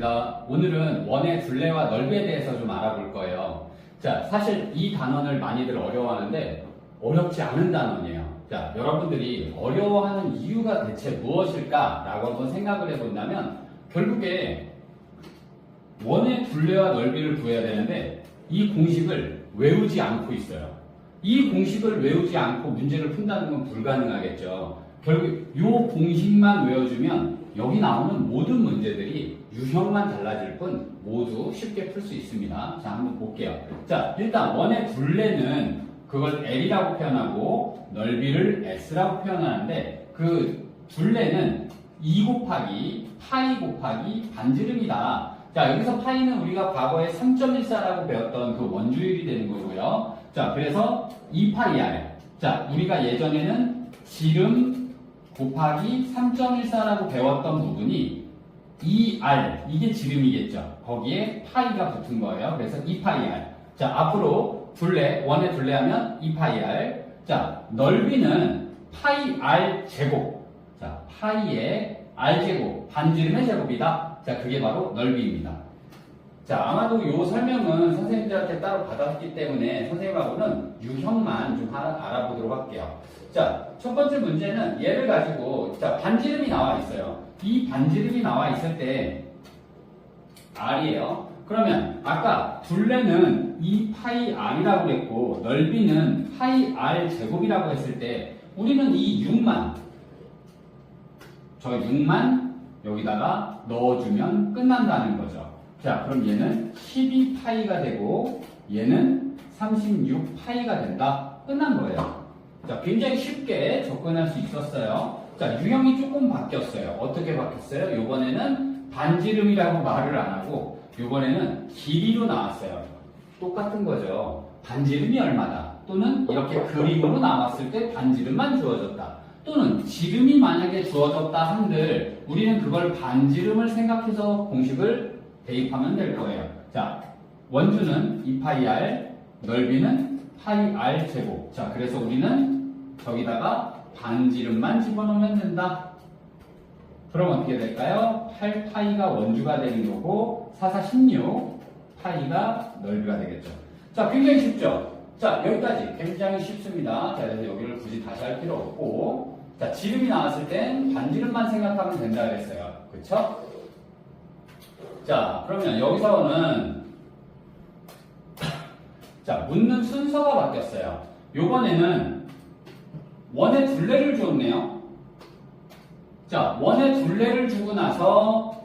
시간입니다. 오늘은 원의 둘레와 넓이에 대해서 좀 알아볼 거예요. 자, 사실 이 단원을 많이들 어려워하는데 어렵지 않은 단원이에요. 자, 여러분들이 어려워하는 이유가 대체 무엇일까라고 한번 생각을 해본다면 결국에 원의 둘레와 넓이를 구해야 되는데 이 공식을 외우지 않고 있어요. 이 공식을 외우지 않고 문제를 푼다는 건 불가능하겠죠. 결국 이 공식만 외워주면 여기 나오는 모든 문제들이 유형만 달라질 뿐 모두 쉽게 풀 수 있습니다. 자, 한번 볼게요. 자, 일단 원의 둘레는 그걸 L이라고 표현하고 넓이를 S라고 표현하는데 그 둘레는 2 곱하기 파이 곱하기 반지름이다. 자, 여기서 파이는 우리가 과거에 3.14라고 배웠던 그 원주율이 되는 거고요. 자, 그래서 2파이 R. 자, 우리가 예전에는 지름 곱하기 3.14라고 배웠던 부분이 2R, 이게 지름이겠죠. 거기에 파이가 붙은 거예요. 그래서 2파이 R. 자, 앞으로 둘레, 원의 둘레 하면 2파이 R. 자, 넓이는 파이 R 제곱. 자, 파이의 R 제곱, 반지름의 제곱이다. 자, 그게 바로 넓이입니다. 자, 아마도 이 설명은 선생님들한테 따로 받았기 때문에 선생님하고는 유형만 좀 알아보도록 할게요. 자, 첫 번째 문제는 얘를 가지고, 자, 반지름이 나와 있어요. 이 반지름이 나와 있을 때, R이에요. 그러면, 아까 둘레는 2파이 R이라고 그랬고, 넓이는 파이 R 제곱이라고 했을 때, 우리는 이 6만, 저 6만 여기다가 넣어주면 끝난다는 거죠. 자, 그럼 얘는 12파이가 되고 얘는 36파이가 된다. 끝난 거예요. 자, 굉장히 쉽게 접근할 수 있었어요. 자, 유형이 조금 바뀌었어요. 어떻게 바뀌었어요? 요번에는 반지름이라고 말을 안 하고 요번에는 길이로 나왔어요. 똑같은 거죠. 반지름이 얼마다. 또는 이렇게 그림으로 나왔을 때 반지름만 주어졌다. 또는 지름이 만약에 주어졌다 한들 우리는 그걸 반지름을 생각해서 공식을 대입하면 될 거예요. 자, 원주는 2파이 r, 넓이는 파이 r 제곱. 자, 그래서 우리는 저기다가 반지름만 집어넣으면 된다. 그럼 어떻게 될까요? 8파이가 원주가 되는 거고 4, 4, 16 파이가 넓이가 되겠죠. 자, 굉장히 쉽죠? 자, 여기까지 굉장히 쉽습니다. 자, 그래서 여기를 굳이 다시 할 필요 없고 자, 지름이 나왔을 땐 반지름만 생각하면 된다 그랬어요. 그쵸? 자, 그러면 여기서는 자, 묻는 순서가 바뀌었어요. 요번에는 원의 둘레를 줬네요. 자, 원의 둘레를 주고 나서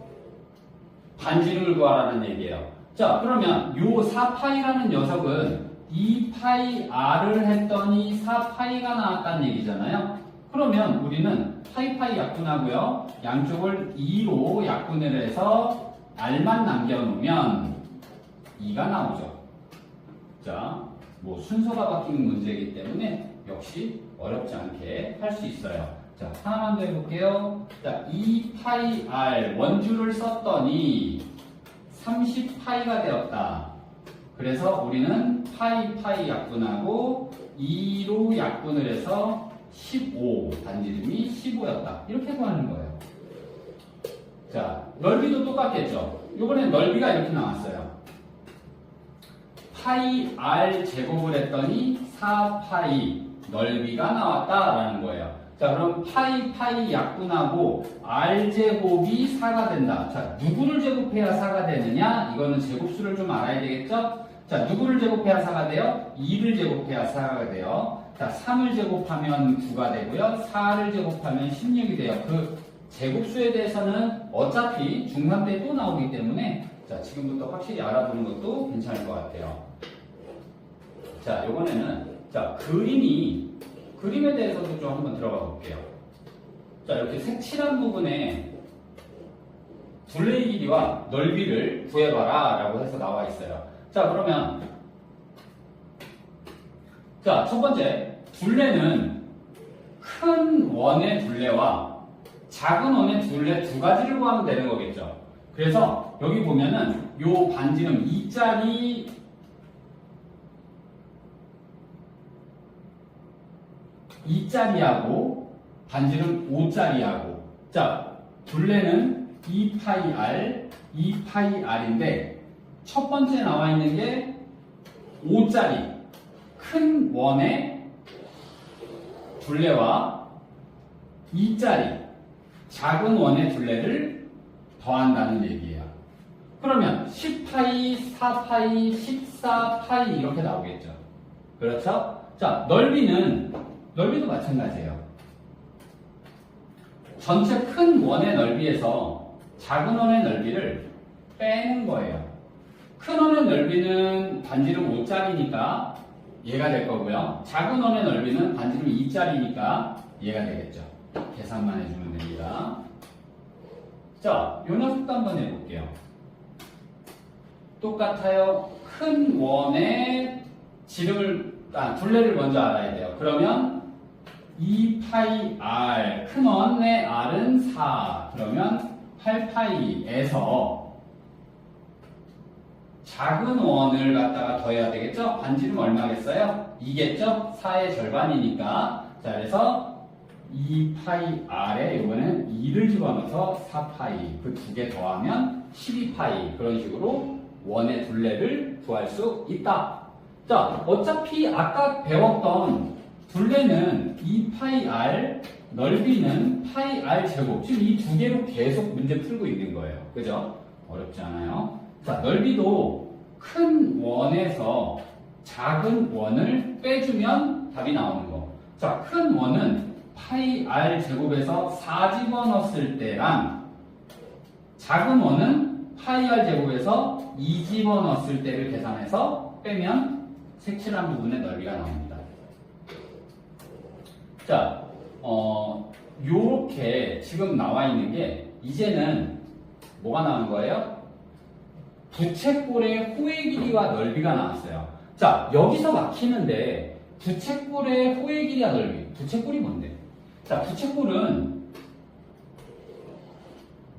반지름을 구하라는 얘기예요. 자, 그러면 요 4파이라는 녀석은 2파이 r을 했더니 4파이가 나왔다는 얘기잖아요. 그러면 우리는 파이파이 약분하고요. 양쪽을 2로 약분을 해서 r만 남겨놓으면 2가 나오죠. 자, 뭐 순서가 바뀌는 문제이기 때문에 역시 어렵지 않게 할 수 있어요. 자, 하나만 더 해볼게요. 자, 2파이 r 원주를 썼더니 30파이가 되었다. 그래서 우리는 파이 파이 약분하고 2로 약분을 해서 15 반지름이 15였다. 이렇게 구하는 거예요. 자, 넓이도 똑같겠죠. 이번엔 넓이가 이렇게 나왔어요. 파이 r 제곱을 했더니 4파이 넓이가 나왔다라는 거예요. 자, 그럼 파이 파이 약분하고 r 제곱이 4가 된다. 자, 누구를 제곱해야 4가 되느냐? 이거는 제곱수를 좀 알아야 되겠죠? 자, 누구를 제곱해야 4가 돼요? 2를 제곱해야 4가 돼요. 자, 3을 제곱하면 9가 되고요. 4를 제곱하면 16이 돼요. 그 제곱수에 대해서는 어차피 중3 때 또 나오기 때문에 자, 지금부터 확실히 알아두는 것도 괜찮을 것 같아요. 자, 요번에는 자, 그림이 그림에 대해서도 좀 한번 들어가 볼게요. 자, 이렇게 색칠한 부분에 둘레의 길이와 넓이를 구해봐라 라고 해서 나와 있어요. 자, 그러면 자, 첫 번째 둘레는 큰 원의 둘레와 작은 원의 둘레 두 가지를 구하면 되는 거겠죠. 그래서 여기 보면은 요 반지름 2짜리 2짜리하고 반지름 5짜리하고 자 둘레는 2파이 r 2파이 r인데 첫 번째 나와 있는 게 5짜리 큰 원의 둘레와 2짜리 작은 원의 둘레를 더한다는 얘기예요. 그러면 10파이, 4파이, 14파이 이렇게 나오겠죠. 그렇죠? 자, 넓이는 넓이도 마찬가지예요. 전체 큰 원의 넓이에서 작은 원의 넓이를 빼는 거예요. 큰 원의 넓이는 반지름 5짜리니까 얘가 될 거고요. 작은 원의 넓이는 반지름 2짜리니까 얘가 되겠죠. 계산만 해주면 됩니다. 자, 요 녀석도 한번 해볼게요. 똑같아요. 큰 원의 지름을, 아, 둘레를 먼저 알아야 돼요. 그러면 2파이 r, 큰 원의 r은 4. 그러면 8파이에서 작은 원을 갖다가 더해야 되겠죠? 반지름 얼마겠어요? 2겠죠? 4의 절반이니까. 자, 그래서 2파이 r에 이번엔 2를 집어넣어서 4파이. 그 두 개 더하면 12파이. 그런 식으로 원의 둘레를 구할 수 있다. 자, 어차피 아까 배웠던 둘레는 2파이 r, 넓이는 파이 r 제곱. 지금 이 두 개로 계속 문제 풀고 있는 거예요. 그죠? 어렵지 않아요. 자, 넓이도 큰 원에서 작은 원을 빼주면 답이 나오는 거. 자, 큰 원은 파이 r 제곱에서 4 집어넣었을 때랑 작은 원은 파이 r 제곱에서 2 집어넣었을 때를 계산해서 빼면 색칠한 부분의 넓이가 나옵니다. 자, 어, 요렇게 지금 나와 있는 게 이제는 뭐가 나온 거예요? 부채꼴의 호의 길이와 넓이가 나왔어요. 자, 여기서 막히는데 부채꼴의 호의 길이와 넓이. 부채꼴이 뭔데? 자, 부채꼴은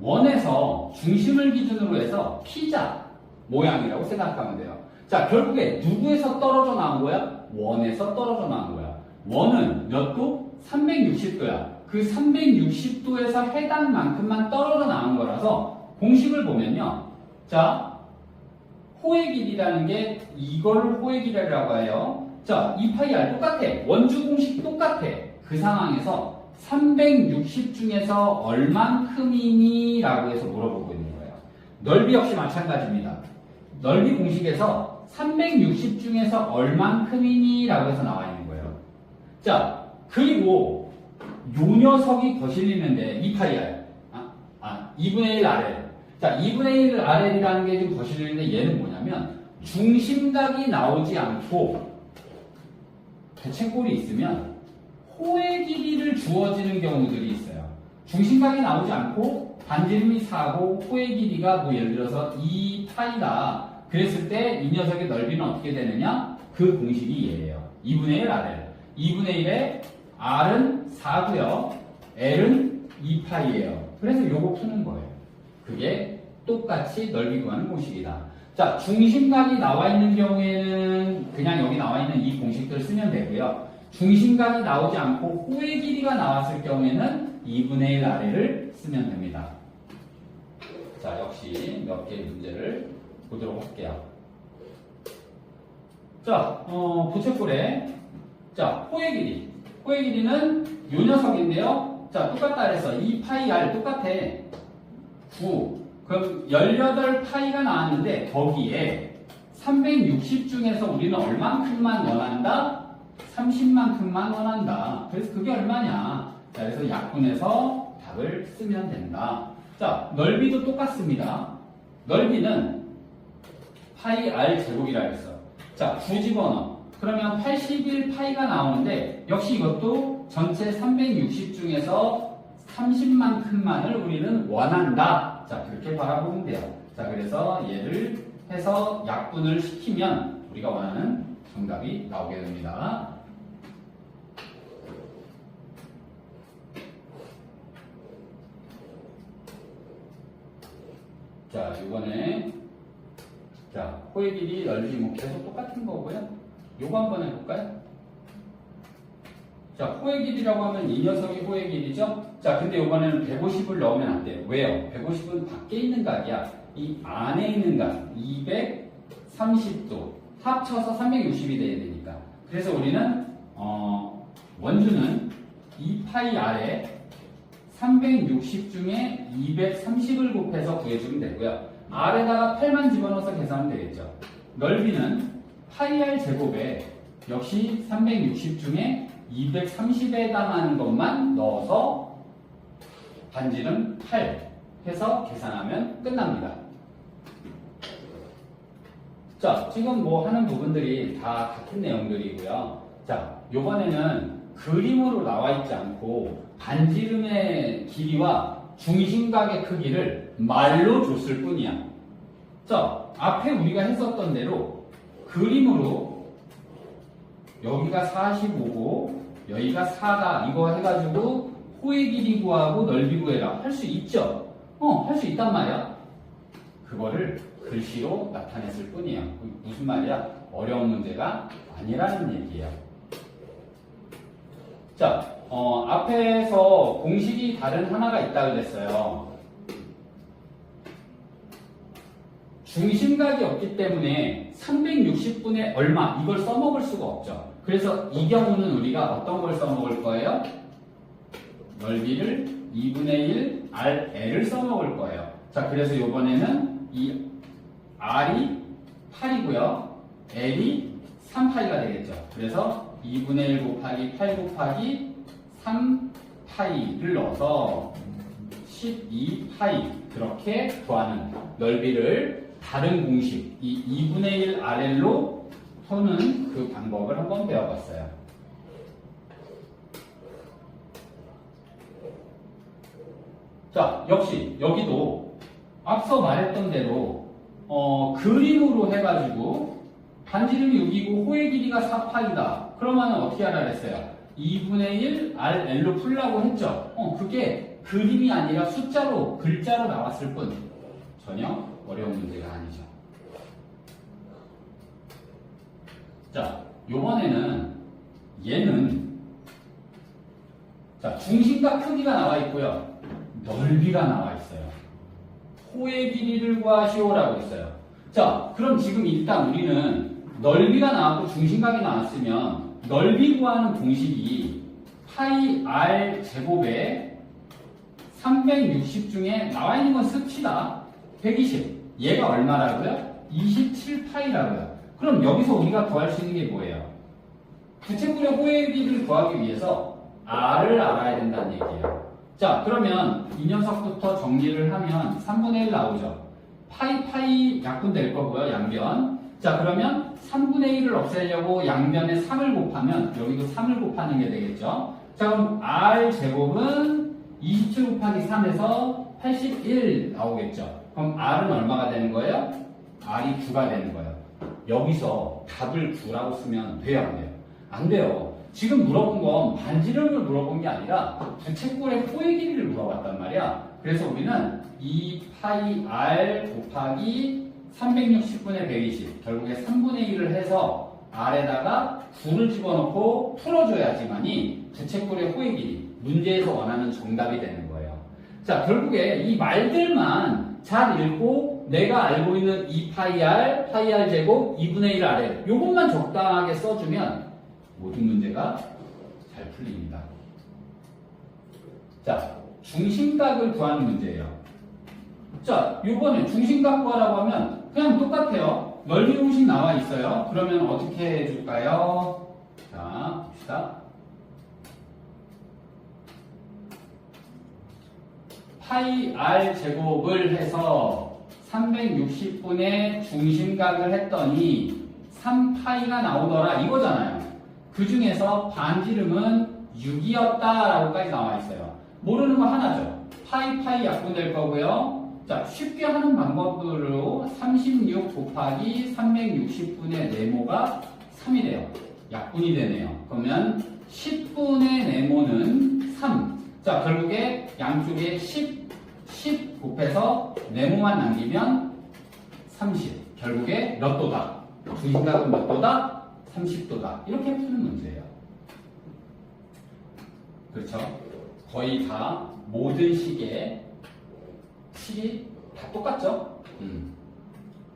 원에서 중심을 기준으로 해서 피자 모양이라고 생각하면 돼요. 자, 결국에 누구에서 떨어져 나온 거야? 원에서 떨어져 나온 거야. 원은 몇 도? 360도야. 그 360도에서 해당 만큼만 떨어져 나온 거라서 공식을 보면요. 자, 호의 길이라는 게 이걸 호의 길이라고 해요. 자, 2파이 r 똑같아. 원주 공식 똑같아. 그 상황에서 360 중에서 얼만큼이니? 라고 해서 물어보고 있는 거예요. 넓이 역시 마찬가지입니다. 넓이 공식에서 360 중에서 얼만큼이니? 라고 해서 나와 있는 거예요. 자, 그리고 요 녀석이 거실리는데 2파이 r. 아, 아, 2분의 1 RL. 자, 2분의 1 RL이라는 게 지금 거실리는데 얘는 뭐냐면 중심각이 나오지 않고 대체꼴이 있으면 호의 길이를 주어지는 경우들이 있어요. 중심각이 나오지 않고 반지름이 4고 호의 길이가 뭐 예를 들어서 2파이다. 그랬을 때 이 녀석의 넓이는 어떻게 되느냐? 그 공식이 얘예요. 2분의 1 RL. 2분의 1에 R은 4고요. L은 2파이예요. 그래서 요거 푸는 거예요. 그게 똑같이 넓이 구하는 공식이다. 자, 중심각이 나와 있는 경우에는 그냥 여기 나와 있는 이 공식들 쓰면 되고요. 중심각이 나오지 않고 호의 길이가 나왔을 경우에는 2분의 1 아래를 쓰면 됩니다. 자, 역시 몇 개의 문제를 보도록 할게요. 자, 어, 부채꼴에 자, 호의 길이. 호의 길이는 요 녀석인데요. 자, 똑같다 그래서 2파이 r 똑같아. 9. 그럼 18파이가 나왔는데 거기에 360 중에서 우리는 얼만큼만 원한다? 30만큼만 원한다. 그래서 그게 얼마냐? 자, 그래서 약분해서 답을 쓰면 된다. 자, 넓이도 똑같습니다. 넓이는 파이 r 제곱이라 했어. 자, 9 집어넣어. 그러면 81 파이가 나오는데 역시 이것도 전체 360 중에서 30만큼만을 우리는 원한다. 자, 그렇게 바라보면 돼요. 자, 그래서 얘를 해서 약분을 시키면 우리가 원하는 정답이 나오게 됩니다. 자, 이번에 자, 호의 길이 넓이 뭐 계속 똑같은 거고요. 요거 한번 해볼까요? 자, 호의 길이라고 하면 이 녀석이 호의 길이죠? 자, 근데 이번에는 150을 넣으면 안 돼요. 왜요? 150은 밖에 있는 각이야. 이 안에 있는 값 230도 합쳐서 360이 돼야 되니까 그래서 우리는 어, 원주는 2파이 아래 360 중에 230을 곱해서 구해주면 되고요. R에다가 8만 집어넣어서 계산하면 되겠죠. 넓이는 파이 R 제곱에 역시 360 중에 230에 해당하는 것만 넣어서 반지름 8 해서 계산하면 끝납니다. 자, 지금 뭐 하는 부분들이 다 같은 내용들이고요. 자, 요번에는 그림으로 나와 있지 않고 반지름의 길이와 중심각의 크기를 말로 줬을 뿐이야. 자, 앞에 우리가 했었던 대로 그림으로 여기가 45고 여기가 4다 이거 해가지고 호의 길이 구하고 넓이 구해라 할 수 있죠? 어, 할 수 있단 말이야. 그거를 글씨로 나타냈을 뿐이에요. 무슨 말이야? 어려운 문제가 아니라는 얘기예요. 자, 어, 앞에서 공식이 다른 하나가 있다 그랬어요. 중심각이 없기 때문에 360분의 얼마 이걸 써먹을 수가 없죠. 그래서 이 경우는 우리가 어떤 걸 써먹을 거예요? 넓이를 2분의 1 RL을 써먹을 거예요. 자, 그래서 이번에는 이 R이 8이고요. L이 3파이가 되겠죠. 그래서 2분의 1 곱하기 8 곱하기 3파이를 넣어서 12파이 그렇게 구하는 넓이를 다른 공식 이 2분의 1 RL로 푸는 그 방법을 한번 배워봤어요. 자, 역시 여기도 앞서 말했던 대로 어, 그림으로 해가지고 반지름이 6이고 호의 길이가 4파이다. 그러면 어떻게 하라 그랬어요? 2분의 1 RL로 풀라고 했죠. 어, 그게 그림이 아니라 숫자로 글자로 나왔을 뿐 전혀 어려운 문제가 아니죠. 자, 요번에는 얘는 자, 중심과 크기가 나와 있고요. 넓이가 나와 있어요. 호의 길이를 구하시오라고 있어요. 자, 그럼 지금 일단 우리는 넓이가 나왔고 중심각이 나왔으면 넓이 구하는 공식이 파이 r 제곱에 360 중에 나와 있는 건 씁시다. 120. 얘가 얼마라고요? 27파이라고요. 그럼 여기서 우리가 구할 수 있는 게 뭐예요? 부채꼴의 호의 길이를 구하기 위해서 r을 알아야 된다는 얘기예요. 자, 그러면 이 녀석부터 정리를 하면 3분의 1 나오죠. 파이 파이 약분 될 거고요, 양변. 자, 그러면 3분의 1을 없애려고 양변에 3을 곱하면 여기도 3을 곱하는 게 되겠죠. 자, 그럼 r 제곱은 27 곱하기 3에서 81 나오겠죠. 그럼 r은 얼마가 되는 거예요? r이 9가 되는 거예요. 여기서 답을 9라고 쓰면 돼요, 안 돼요? 안 돼요. 지금 물어본 건 반지름을 물어본 게 아니라 부채꼴의 호의 길이를 물어봤단 말이야. 그래서 우리는 2파이 r 곱하기 360분의 120 결국에 3분의 1을 해서 r에다가 9를 집어넣고 풀어줘야지만이 부채꼴의 호의 길이 문제에서 원하는 정답이 되는 거예요. 자 결국에 이 말들만 잘 읽고 내가 알고 있는 2파이 r 파이 r 제곱 2분의 1 r에 이것만 적당하게 써주면 모든 문제가 잘 풀립니다. 자, 중심각을 구하는 문제예요. 자, 이번에 중심각 구하라고 하면 그냥 똑같아요. 넓이 공식 나와 있어요. 그러면 어떻게 해줄까요? 자, 봅시다. 파이 r 제곱을 해서 360분의 중심각을 했더니 3파이가 나오더라 이거잖아요. 그 중에서 반지름은 6이었다라고까지 나와 있어요. 모르는 거 하나죠. 파이 파이 약분될 거고요. 자, 쉽게 하는 방법으로 36 곱하기 360분의 네모가 3이래요. 약분이 되네요. 그러면 10분의 네모는 3. 자, 결국에 양쪽에 10, 10 곱해서 네모만 남기면 30. 결국에 몇 도다? 중심각은 몇 도다? 30도다. 이렇게 푸는 문제예요. 그렇죠? 거의 다 모든 식의 식이 다 똑같죠? 음.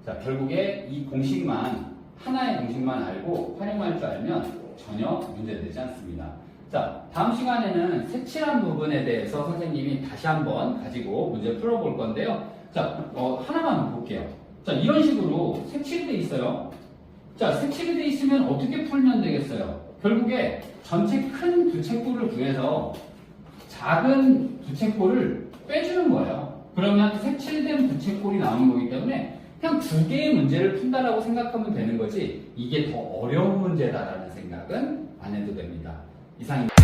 자, 결국에 이 공식만, 하나의 공식만 알고 활용할 줄 알면 전혀 문제되지 않습니다. 자, 다음 시간에는 색칠한 부분에 대해서 선생님이 다시 한번 가지고 문제 풀어볼 건데요. 자, 어, 하나만 볼게요. 자, 이런 식으로 색칠이 돼 있어요. 자, 색칠이 돼 있으면 어떻게 풀면 되겠어요? 결국에 전체 큰 부채꼴을 구해서 작은 부채꼴을 빼주는 거예요. 그러면 색칠된 부채꼴이 나오는 거기 때문에 그냥 두 개의 문제를 푼다라고 생각하면 되는 거지 이게 더 어려운 문제다라는 생각은 안 해도 됩니다. 이상입니다.